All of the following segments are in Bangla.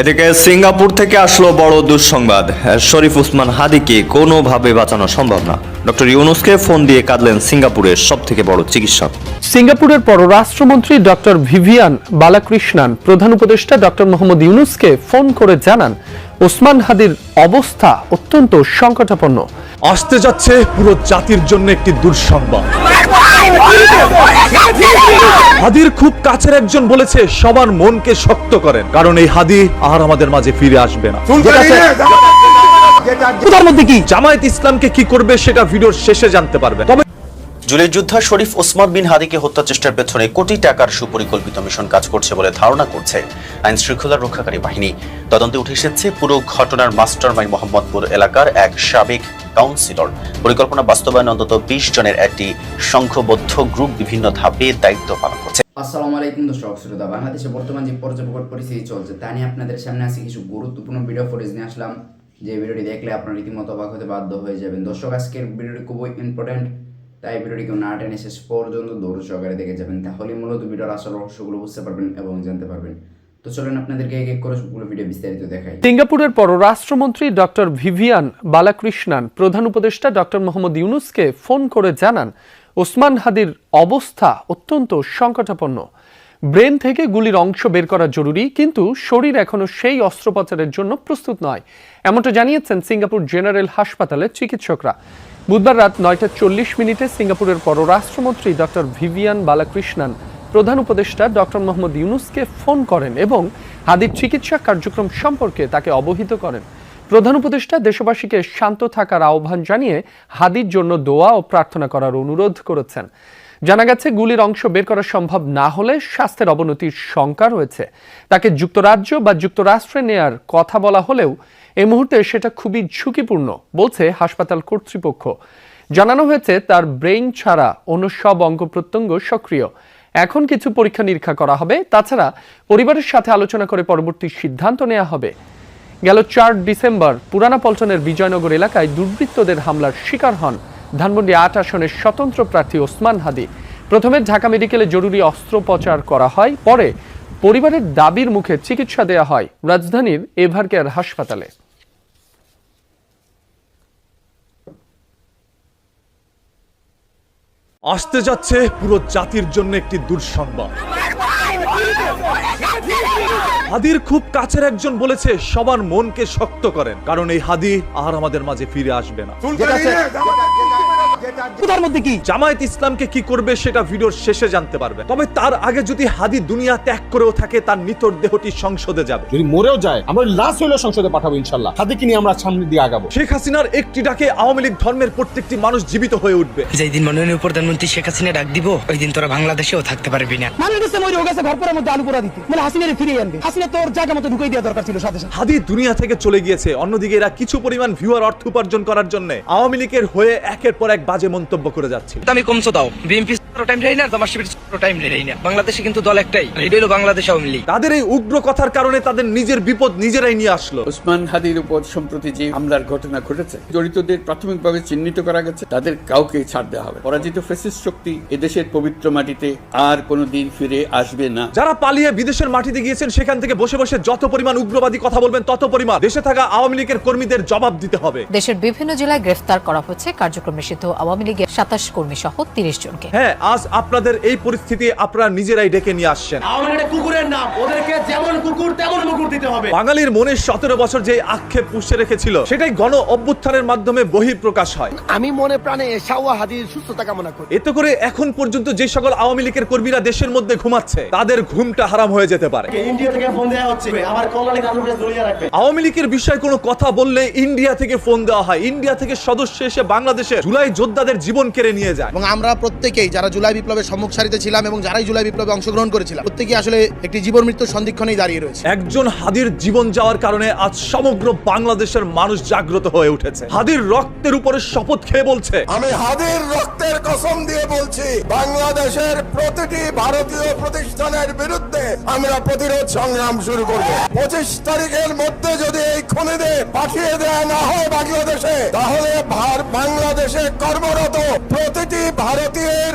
এদিকে সিঙ্গাপুর থেকে আসলো বড় দুঃসংবাদ। শরীফ উসমান হাদিকে কোনোভাবে বাঁচানো সম্ভব না। ডক্টর ইউনুসকে ফোন দিয়ে কাঁদলেন সিঙ্গাপুরের সব থেকে বড় চিকিৎসক। সিঙ্গাপুরের পররাষ্ট্রমন্ত্রী ডক্টর ভিভিয়ান বালাকৃষ্ণান প্রধান উপদেষ্টা ডক্টর মোহাম্মদ ইউনুসকে ফোন করে জানান ওসমান হাদির অবস্থা অত্যন্ত সংকটাপন্ন। আসতে যাচ্ছে পুরো জাতির জন্য একটি দুঃসংবাদ। হাদির খুব কাছের একজন বলেছে সবার মনকে শক্ত করেন কারণ এই হাদি আর আমাদের মাঝে ফিরে আসবে না। তার মধ্যে কি? জামায়াত ইসলামকে কি করবে সেটা ভিডিওর শেষে জানতে পারবে তবে জুলের যোদ্ধা শরীফ ওসমান বিন হাদিকে হত্যা চেষ্টার পেছনে কোটি টাকার সুপরিকল্পিত মিশন কাজ করছে বলে ধারণা করছে আইন শৃঙ্খলা রক্ষাকারী বাহিনী। তদন্তে উঠে এসেছে পুরো ঘটনার মাস্টার মাইন্ড মোহাম্মদপুর এলাকার এক সাবেক কাউন্সিলর পরিকল্পনা বাস্তবায়নে অন্তত বিশ জনের একটি সংঘবদ্ধ গ্রুপ বিভিন্ন ধাপে দায়িত্ব পালন করছে। আসসালামু আলাইকুম দর্শক, শ্রোতা, বাংলাদেশে বর্তমান যে পর্যটক পরিস্থিতি চলছে, তা নিয়ে আপনাদের সামনে আজকে কিছু গুরুত্বপূর্ণ ভিডিও ফুটেজ নিয়ে আসলাম। যে ভিডিওটি দেখলে আপনারা রীতিমতো অবাক হতে বাধ্য হয়ে যাবেন। দর্শক, আজকের ভিডিওটি খুবই ইম্পর্টেন্ট তাই ভিডিওটি কেউ না টেনে শেষ পর্যন্ত দৌড় সহকারে দেখে যাবেন। তাহলে মূলত ভিডিওর আসল রহস্যগুলো বুঝতে পারবেন এবং জানতে পারবেন। তো চলুন আপনাদেরকে এক এক করে সবগুলো ভিডিও বিস্তারিত দেখাই। সিঙ্গাপুরের পররাষ্ট্রমন্ত্রী ডক্টর ভিভিয়ান বালাকৃষ্ণান, প্রধান উপদেষ্টা ডক্টর মোহাম্মদ ইউনুসকে ফোন করে জানান, ওসমান হাদির অবস্থা অত্যন্ত সংকটাপন্ন। ব্রেন থেকে গুলির অংশ বের করা জরুরি, কিন্তু শরীর এখনও সেই অস্ত্রোপচারের জন্য প্রস্তুত নয়। এমনটা জানিয়েছেন সিঙ্গাপুর জেনারেল হাসপাতালের চিকিৎসকরা। বুধবার রাত নয়টা চল্লিশ মিনিটে সিঙ্গাপুরের পররাষ্ট্রমন্ত্রী ডক্টর ভিভিয়ান বালাকৃষ্ণান প্রধান উপদেষ্টা ডক্টর মোহাম্মদ ইউনুসকে ফোন করেন এবং হাদির চিকিৎসা কার্যক্রম সম্পর্কে তাকে অবহিত করেন। প্রধান উপদেষ্টা দেশবাসীকে শান্ত থাকার আহ্বান জানিয়ে হাদির জন্য দোয়া ও প্রার্থনা করার অনুরোধ করেছেন। জানা গেছে, গুলির অংশ বের করা সম্ভব না হলে স্বাস্থ্যের অবনতির শঙ্কা রয়েছে। তাকে যুক্তরাজ্য বা যুক্তরাষ্ট্রে নেয়ার কথা বলা হলেও এ মুহূর্তে সেটা খুবই ঝুঁকিপূর্ণ, বলছে হাসপাতাল কর্তৃপক্ষ। জানানো হয়েছে, তার ব্রেইন ছাড়া অন্য সব অঙ্গ প্রত্যঙ্গ সক্রিয়। এখন কিছু পরীক্ষা নিরীক্ষা করা হবে। তাছাড়া পরিবারের সাথে আলোচনা করে পরবর্তী সিদ্ধান্ত নেওয়া হবে। গেল চার ডিসেম্বর, পুরানা পল্টনের বিজয়নগর এলাকায় দুর্বৃত্তদের হামলার শিকার হন ধানমন্ডি আট আসনের স্বতন্ত্র প্রার্থী ওসমান হাদি। প্রথমে ঢাকা মেডিকেলে জরুরি অস্ত্রোপচার করা হয়, পরে পরিবারের দাবির মুখে চিকিৎসা দেওয়া হয় রাজধানীর এভার কেয়ার হাসপাতালে। আসতে যাচ্ছে পুরো জাতির জন্য একটি দুঃসংবাদ। হাদির খুব কাছের একজন বলেছে, সবার মনকে শক্ত করেন, কারণ এই হাদি আর আমাদের মাঝে ফিরে আসবে না। তার মধ্যে কি? জামায়াত ইসলামকে কি করবে সেটা ভিডিওর শেষে জানতে পারবে তবে তার আগে যদি হাদি দুনিয়া ত্যাগ করেও থাকে তার নিতর দেহটি সংসদে যাবে। যদি মরেও যায় আমরা লাশ হইলেও সংসদে পাঠাবো ইনশাল্লাহ। হাদিকে নিয়ে আমরা সামনের দিকে আগাবো। শেখ হাসিনার একটি ডাকে আওয়ামী লীগ ধর্মের প্রত্যেকটি মানুষ জীবিত হয়ে উঠবে। যেই দিন মাননীয় প্রধানমন্ত্রী শেখ হাসিনা ডাক দিব ওই দিন তোরা বাংলাদেশেও থাকতে পারবি না। মানুষ গেছে মরে গেছে ঘর পরের মধ্যে আলু পোড়া দিতে। বলে হাসিনারে ফিরিয়ে আনবে। হাসিনা তোর জায়গা মতো ঢুকাই দেওয়া দরকার ছিল সাথে সাথে। হাদি দুনিয়া থেকে চলে গিয়েছে। অন্যদিকে এরা কিছু পরিমাণ ভিউয়ার অর্থ উপার্জন করার জন্য আওয়ামী লীগের হয়ে একের পর এক বাজে মন্তব্য করে যাচ্ছে আমি কমছো দাও বিএনপি টাইম নেই না জামাত টাইম নেই না। বাংলাদেশে কিন্তু দল একটাই এটা হলো বাংলাদেশ আওয়ামী লীগ। তাদের এই উগ্র কথার কারণে তাদের নিজের বিপদ নিজেরাই নিয়ে আসলো। ওসমান হাদির উপর সম্প্রতি যে হামলার ঘটনা ঘটেছে জড়িতদের প্রাথমিকভাবে চিহ্নিত করা গেছে তাদের কাউকে ছাড় দেওয়া হবে পরাজিত ফেসিস শক্তি এদেশের পবিত্র মাটিতে আর কোনোদিন ফিরে আসবে না। যারা পালিয়ে বিদেশের মাটিতে গিয়েছেন সেখান থেকে বসে বসে যত পরিমাণ উগ্রবাদী কথা বলবেন তত পরিমাণ দেশে থাকা আওয়ামী লীগের কর্মীদের জবাব দিতে হবে। দেশের বিভিন্ন জেলায় গ্রেফতার করা হচ্ছে কার্যক্রম নিষিদ্ধ। আওয়ামী লীগের সাতাশ কর্মী সহ তিরিশ জনকে। হ্যাঁ আজ আপনাদের এই পরিস্থিতি আপনারা নিজেরাই ডেকে নিয়ে আসছেন। কুকুরের নাম ওদেরকে যেমন কুকুর তেমন কুকুর দিতে হবে। বাঙালির মনে সতেরো বছর যে আক্ষেপ পুষে রেখেছিল সেটাই গণ অভ্যুত্থানের মাধ্যমে বহিঃপ্রকাশ হয়। আমি মনে প্রাণে শাওয়া হাদির সুস্থতা কামনা করি। এতে করে এখন পর্যন্ত যে সকল আওয়ামী লীগের কর্মীরা দেশের মধ্যে ঘুমাচ্ছে তাদের ঘুমটা হারাম হয়ে যেতে পারে। ইন্ডিয়া থেকে ফোন দেওয়া হচ্ছে। আমার কল্যাণে কাজু জড়িয়ে রাখবে। আওয়ামী লীগের বিষয়ে কোনো কথা বললে ইন্ডিয়া থেকে ফোন দেওয়া হয়। ইন্ডিয়া থেকে সদস্য এসে বাংলাদেশে জুলাই যোদ্ধাদের জীবন কেড়ে নিয়ে যায়। এবং আমরা প্রত্যেকেই যারা জুলাই বিপ্লবের সম্মুখ সারিতে ছিলাম এবং যারাই জুলাই বিপ্লবে অংশগ্রহণ করেছিলাম প্রত্যেকেই আসলে একটি জীবন মৃত্যুর সন্ধিক্ষণেই দাঁড়িয়ে রয়েছে। একজন হাদির জীবন যাওয়ার কারণে আজ সমগ্র বাংলাদেশের মানুষ জাগ্রত হয়ে উঠেছে। হাদির রক্তের উপরে শপথ খেয়ে বলছে আমি হাদির রক্তের কসম দিয়ে বলছি বাংলাদেশের প্রতিটি ভারতীয় প্রতিষ্ঠানের বিরুদ্ধে আমরা প্রতিরোধ সংগ্রাম শুরু করব। পঁচিশ তারিখের মধ্যে যদি এই খুনিদের পাঠিয়ে দেওয়া না হয় বাংলাদেশে তাহলে বাংলাদেশে কর্মরত প্রতিটি ভারতীয়ের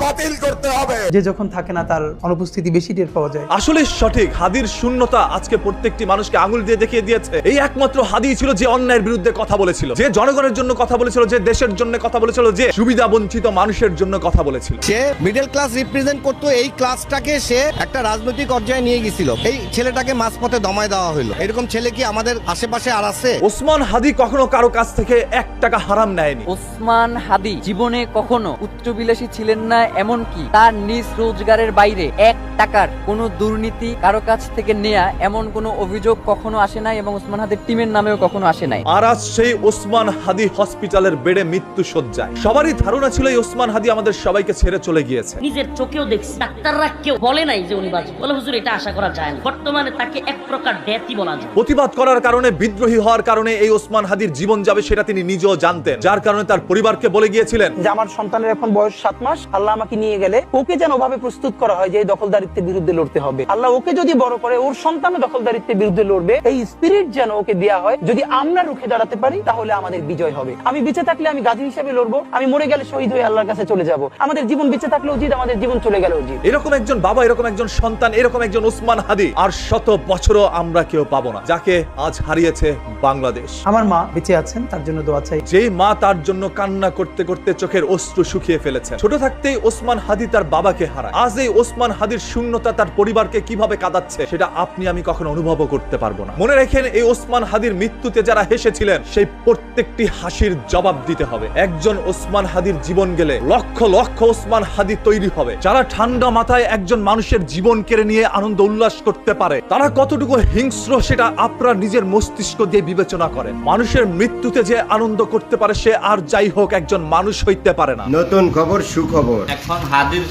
বাতিল করতে হবে। যে যখন থাকে না তার অনুপস্থিতি বেশি টের পাওয়া যায়। আসলে সঠিক হাদির শূন্যতা আজকে প্রত্যেকটি মানুষকে আঙুল দিয়ে দেখিয়ে দিয়েছে। এই একমাত্র হাদি ছিল যে অন্যায়ের বিরুদ্ধে কথা বলেছিল যে জনগণের জন্য কথা বলেছিল যে দেশের জন্য কথা বলেছিল যে সুবিধা বঞ্চিত মানুষের জন্য কথা বলেছিল। সে মিডল ক্লাস রিপ্রেজেন্ট করতো এই ক্লাসটাকে সে একটা রাজনৈতিক পর্যায়ে নিয়ে গেছিল এই ছেলেটাকে মাঝপথে দমায় দেওয়া হলো। এরকম ছেলে কি আমাদের আশেপাশে আর আছে? ওসমান হাদি কখনো কারও কাছ থেকে এক টাকা হারাম নেয়নি। ওসমান হাদি জীবনে কখনো উচ্চবিলাসী ছিলেন না এমনকি তার নিজ রোজগারের বাইরে এক টাকার কোনো দুর্নীতি কারও কাছ থেকে নেয়া এমন কোনো অভিযোগ কখনো আসে নাই এবং ওসমান হাদির টিমের নামেও কখনো আসে নাই। আর আজ সেই ওসমান হাদি হসপিটালের বেডে মৃত্যু সজ্জায় সবারই ধারণা ছিল এই ওসমান হাদি আমাদের সবাইকে ছেড়ে চলে গিয়েছে। নিজের চোখেও দেখছি। ডাক্তাররা কেউ বলে নাই যে উনি বাঁচবে। বলে হুজুর এটা আশা করা যায় না। বর্তমানে তাকে এক প্রকার ডেথই বলা যায়। প্রতিবাদ করার কারণে বিদ্রোহী হওয়ার কারণে এই ওসমান হাদির জীবন যাবে সেটা তিনি নিজেও জানতেন। যার কারণে তার পরিবারকে বলে গিয়েছিলেন যে আমার সন্তানের এখন বয়স সাত মাস আল্লাহ আমাকে নিয়ে গেলে ওকে যেন ওভাবে প্রস্তুত করা হয় যে এই দখলদারিত্বের বিরুদ্ধে লড়তে হবে। আল্লাহ ওকে যদি বড় করে ওর সন্তানও দখলদারিত্বের বিরুদ্ধে লড়বে। এই স্পিরিট যেন ওকে দেওয়া হয় যদি আমরা রুখে দাঁড়াতে পারি তাহলে আমাদের বিজয় হবে। আমি বেঁচে থাকলে আমি গাজী হিসেবে লড়বো আমি মরে গেলে শহীদ হয়ে আল্লাহর কাছে চলে যাব। আমাদের জীবন বেঁচে থাকলে উচিত আমাদের জীবন চলে গেলে উচিত। এরকম একজন বাবা এরকম একজন সন্তান এরকম একজন ওসমান হাদি আর শত বছরও আমরা কেউ পাবো না যাকে আজ হারিয়েছে বাংলাদেশ। আমার মা বেঁচে আছেন তার জন্য দোয়া চাই। যেই মা তার জন্য কান্না করতে করতে চোখের অশ্রু শুকিয়ে ফেলেছে। ছোট থাকতেই ওসমান হাদি তার বাবাকে হারায়। আজ এই ওসমান হাদির শূন্যতা তার পরিবারকে কীভাবে কাঁদাচ্ছে, সেটা আপনি আমি কখনো অনুভবও করতে পারব না। মনে রেখেন, এই ওসমান হাদির মৃত্যুতে যারা হেসেছিলেন, সেই প্রত্যেকটি হাসির জবাব দিতে হবে। একজন ওসমান হাদির জীবন গেলে লক্ষ লক্ষ ওসমান হাদি তৈরি হবে। যারা ঠান্ডা মাথায় একজন মানুষের জীবন কেড়ে নিয়ে আনন্দ উল্লাস করতে পারে, তারা কতটুকু হিংস্র সেটা আপনার নিজের মস্তিষ্ক দিয়ে বিবেচনা করেন। মানুষের মৃত্যুতে যে আনন্দ করতে পারে, সে আর যাই হোক একজন মানুষ হইতে পারে না। নতুন খবর, সুখবর। এখন হাদির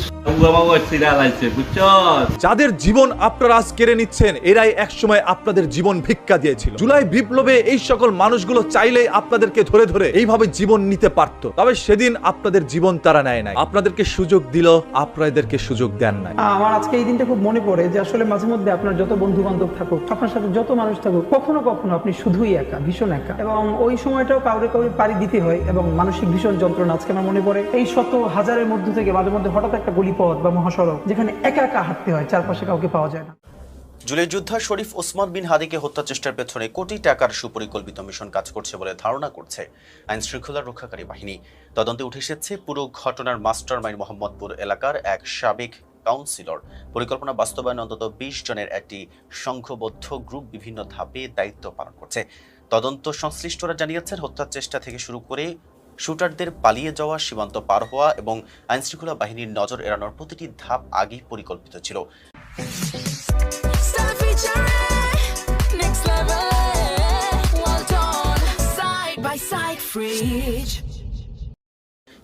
যাদের জীবন আপনারা আজ কেড়ে নিচ্ছেন এরাই একসময় আপনাদের জীবন ভিক্ষা দিয়েছিল। জুলাই বিপ্লবে এই সকল মানুষগুলো চাইলেই আপনাদেরকে ধরে ধরে এইভাবে জীবন নিতে পারত। তবে সেদিন আপনাদের জীবন তারা নেয় নাই। আপনাদেরকে সুযোগ দিল আপনাদেরকে সুযোগ দেন নাই। আমার আজকে এই দিনটা খুব মনে পড়ে যে আসলে মাঝে মধ্যে আপনার যত বন্ধু বান্ধব থাকুক আপনার সাথে যত মানুষ থাকুক কখনো কখনো আপনি শুধুই একা ভীষণ একা। এবং ওই সময়টাও কাউরে কাউরে পাড়ি দিতে হয় এবং মানসিক ভীষণ যন্ত্রণা আজকে আমার মনে পড়ে। এই শত হাজারের মধ্যে থেকে মাঝে মধ্যে হঠাৎ একটা গলিপথ বা মহাসড়ক যেখানে একা একা হাঁটতে হয়, চারপাশে কাউকে পাওয়া যায় না। জুলাই যোদ্ধা শরীফ ওসমান বিন হাদিকে হত্যা চেষ্টার পেছনে কোটি টাকার সুপরিকল্পিত মিশন কাজ করছে বলে ধারণা করছে আইন শৃঙ্খলা রক্ষাকারী বাহিনী। তদন্তে উঠে এসেছে পুরো ঘটনার মাস্টার মাইন্ড মোহাম্মদপুর এলাকার এক সাবেক কাউন্সিলর। পরিকল্পনা বাস্তবায়নে অন্তত বিশ জনের একটি সংঘবদ্ধ গ্রুপ বিভিন্ন ধাপে দায়িত্ব পালন করছে। তদন্ত সংশ্লিষ্টরা জানিয়েছেন, হত্যার চেষ্টা থেকে শুরু করে শুটারদের পালিয়ে যাওয়া সীমান্ত পার হওয়া এবং আইনশৃঙ্খলা বাহিনীর নজর এড়ানোর প্রতিটি ধাপ আগেই পরিকল্পিত ছিল।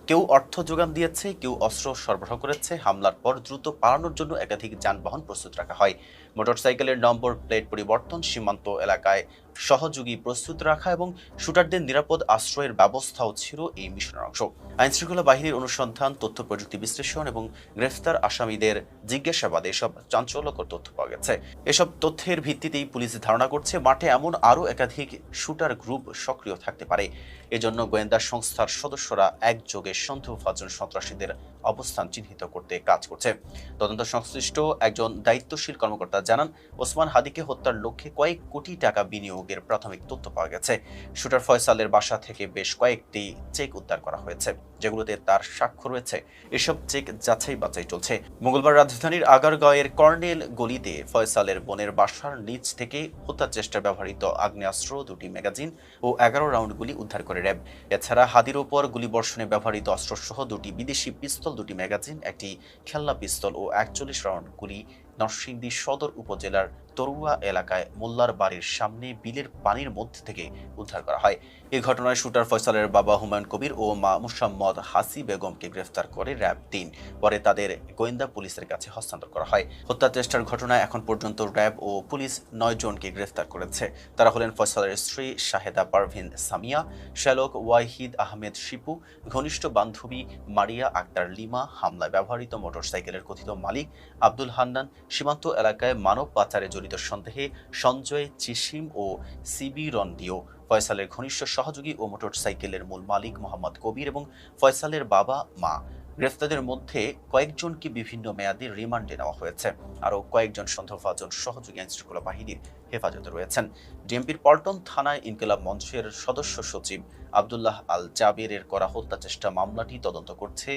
কেউ অর্থ যোগান দিয়েছে, কেউ অস্ত্র সরবরাহ করেছে, হামলার পর দ্রুত পালানোর জন্য একাধিক যানবাহন প্রস্তুত রাখা হয়। মোটরসাইকেলের নম্বর প্লেট পরিবর্তন সীমান্ত এলাকায় সহযোগী প্রস্তুত রাখা এবং শুটারদের নিরাপদ আশ্রয়ের ব্যবস্থাও ছিল এই মিশনের অংশ। আইনশৃঙ্খলা বাহিনীর অনুসন্ধান, তথ্য প্রযুক্তি বিশ্লেষণ এবং গ্রেফতার আসামিদের জিজ্ঞাসাবাদে এসব চাঞ্চল্যকর তথ্য পাওয়া গেছে। এসব তথ্যের ভিত্তিতেই পুলিশ ধারণা করছে, মাঠে এমন আরও একাধিক শুটার গ্রুপ সক্রিয় থাকতে পারে। এজন্য গোয়েন্দা সংস্থার সদস্যরা একযোগে সন্দেহভাজন সন্ত্রাসীদের অবস্থান চিহ্নিত করতে কাজ করছে। তদন্ত সংশ্লিষ্ট একজন দায়িত্বশীল কর্মকর্তা জানান, ওসমান হাদিকে হত্যার লক্ষ্যে কয়েক কোটি টাকা বিনিয়োগের প্রাথমিক তথ্য পাওয়া গেছে। শুটার ফয়সালের বাসা থেকে বেশ কয়েকটি চেক উদ্ধার করা হয়েছে, যেগুলোতে তার স্বাক্ষর রয়েছে। এসব চেক যাচাই বাছাই চলছে। মঙ্গলবার রাজধানীর আগারগাঁওয়ের কর্নেল গলিতে ফয়সালের বোনের বাসার নিচ থেকে হত্যার চেষ্টা ব্যবহৃত আগ্নেয়াস্ত্র, দুটি ম্যাগাজিন ও এগারো রাউন্ড গুলি উদ্ধার করে র্যাব। এছাড়া হাদির ওপর গুলিবর্ষণে ব্যবহৃত অস্ত্রসহ দুটি বিদেশি পিস্তল দুটি ম্যাগাজিন একটি খেলনা পিস্তল ও একচল্লিশ রাউন্ড গুলি নরসিংদী সদর উপজেলার তরুয়া এলাকায় মোল্লার বাড়ির সামনে বিলের পানির মধ্যে থেকে উদ্ধার করা হয়। এই ঘটনায় শুটার ফয়সালের বাবা হুমায়ুন কবির ও মা মুসাম্মদ হাসি বেগমকে গ্রেফতার করে র্যাব তিন। পরে তাদের গোয়েন্দা পুলিশের কাছে হস্তান্তর করা হয়। হত্যা চেষ্টার ঘটনায় এখন পর্যন্ত র্যাব ও পুলিশ নয় জনকে গ্রেফতার করেছে। তারা হলেন ফয়সালের স্ত্রী শাহেদা পারভিন সামিয়া, শ্যালক ওয়াহিদ আহমেদ শিপু, ঘনিষ্ঠ বান্ধবী মারিয়া আক্তার লিমা, হামলায় ব্যবহৃত মোটরসাইকেলের কথিত মালিক আব্দুল হান্নান, সীমান্ত এলাকায় মানব পাচারে জড়িত সন্দেহে সঞ্জয় চিসিম ও সিবি রন্ডিও ফয়সালের ঘনিষ্ঠ সহযোগী ও মোটরসাইকেলের মূল মালিক মোহাম্মদ কবির এবং ফয়সালের বাবা, মা। গ্রেফতারদের মধ্যে কয়েকজনকে বিভিন্ন মেয়াদে রিমান্ডে নেওয়া হয়েছে। আরও কয়েকজন সন্দেহভাজন সহযোগী আইনশৃঙ্খলা বাহিনীর হেফাজতে রয়েছেন। ডিএমপির পল্টন থানায় ইনকিলাব মঞ্চের সদস্য সচিব আবদুল্লাহ আল জাবেরের করা হত্যা চেষ্টা মামলাটি তদন্ত করছে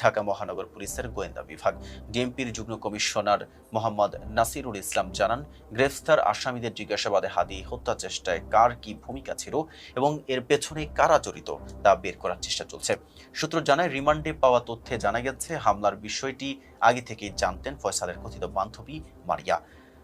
ঢাকা মহানগর পুলিশের গোয়েন্দা বিভাগ। ডিএমপির যুগ্ম কমিশনার মোহাম্মদ নাসিরুল ইসলাম জানান, গ্রেফতার আসামিদের জিজ্ঞাসাবাদে হাদি হত্যা চেষ্টায় কার কি ভূমিকা ছিল এবং এর পেছনে কারা জড়িত তা বের করার চেষ্টা চলছে। সূত্র জানায়, রিমান্ডে পাওয়া তথ্যে জানা গেছে, হামলার বিষয়টি আগে থেকেই জানতেন ফয়সালের কথিত বান্ধবী মারিয়া।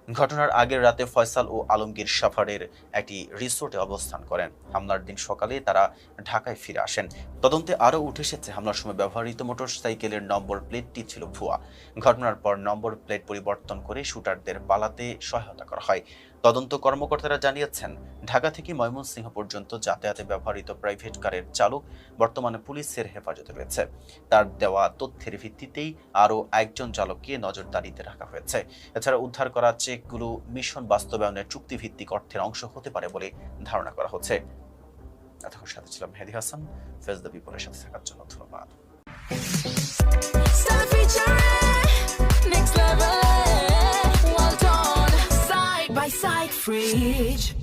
ঘটনার আগের রাতে ফয়সাল ও আলমগীর সাফারের একটি রিসোর্টে অবস্থান করেন। হামলার দিন সকালে তারা ঢাকায় ফিরে আসেন। তদন্তে আরও উঠে এসেছে হামলার সময় ব্যবহৃত মোটরসাইকেলের নম্বর প্লেটটি ছিল ভুয়া। ঘটনার পর নম্বর প্লেট পরিবর্তন করে শুটারদের পালাতে সহায়তা করা হয়। তদন্ত কর্মকর্তারা জানিয়েছেন, ঢাকা থেকে ময়মনসিংহ পর্যন্ত যাতায়াতে ব্যবহৃত প্রাইভেট কারের চালক বর্তমানে পুলিশের হেফাজতে রয়েছে। তার দেওয়া তথ্যের ভিত্তিতেই আরও একজন চালককে নজরদারিতে রাখা হয়েছে। এছাড়া উদ্ধার করা চেকগুলো মিশন বাস্তবায়নের চুক্তিভিত্তিক অর্থের অংশ হতে পারে বলে ধারণা করা হচ্ছে। এতক্ষণ সাথে ছিলাম মেহেদি হাসান। ফেজ দ্য সাথে থাকার জন্য ধন্যবাদ। Fridge.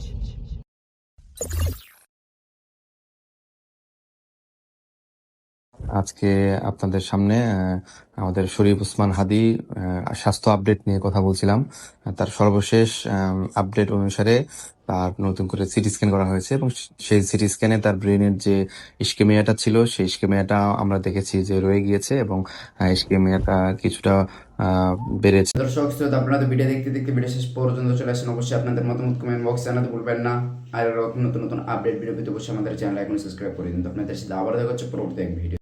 আজকে আপনাদের সামনে আমাদের শরীফ উসমান হাদি স্বাস্থ্য আপডেট নিয়ে কথা বলছিলাম। তার সর্বশেষ আপডেট অনুসারে তার নতুন করে সিটি স্ক্যান করা হয়েছে এবং সেই সিটি স্ক্যানে তার ব্রেনের যে ইস্কেমিয়াটা ছিল, সেই ইস্কেমিয়াটা আমরা দেখেছি যে রয়ে গিয়েছে এবং ইস্কেমিয়াটা কিছুটা বেড়েছে। দর্শক, শ্রোতা, আপনারা তো ভিডিও দেখতে দেখতে ভিডিও শেষ পর্যন্ত চলে আসেন। অবশ্যই আপনাদের মতামত কমেন্ট বক্সে জানাতে ভুলবেন না। আর নতুন নতুন আপডেট ভিডিও পেতে অবশ্যই আমাদের চ্যানেল এখন সাবস্ক্রাইব করে দিন। তো আপনাদের সাথে আবার দেখা হচ্ছে পরবর্তী এক ভিডিও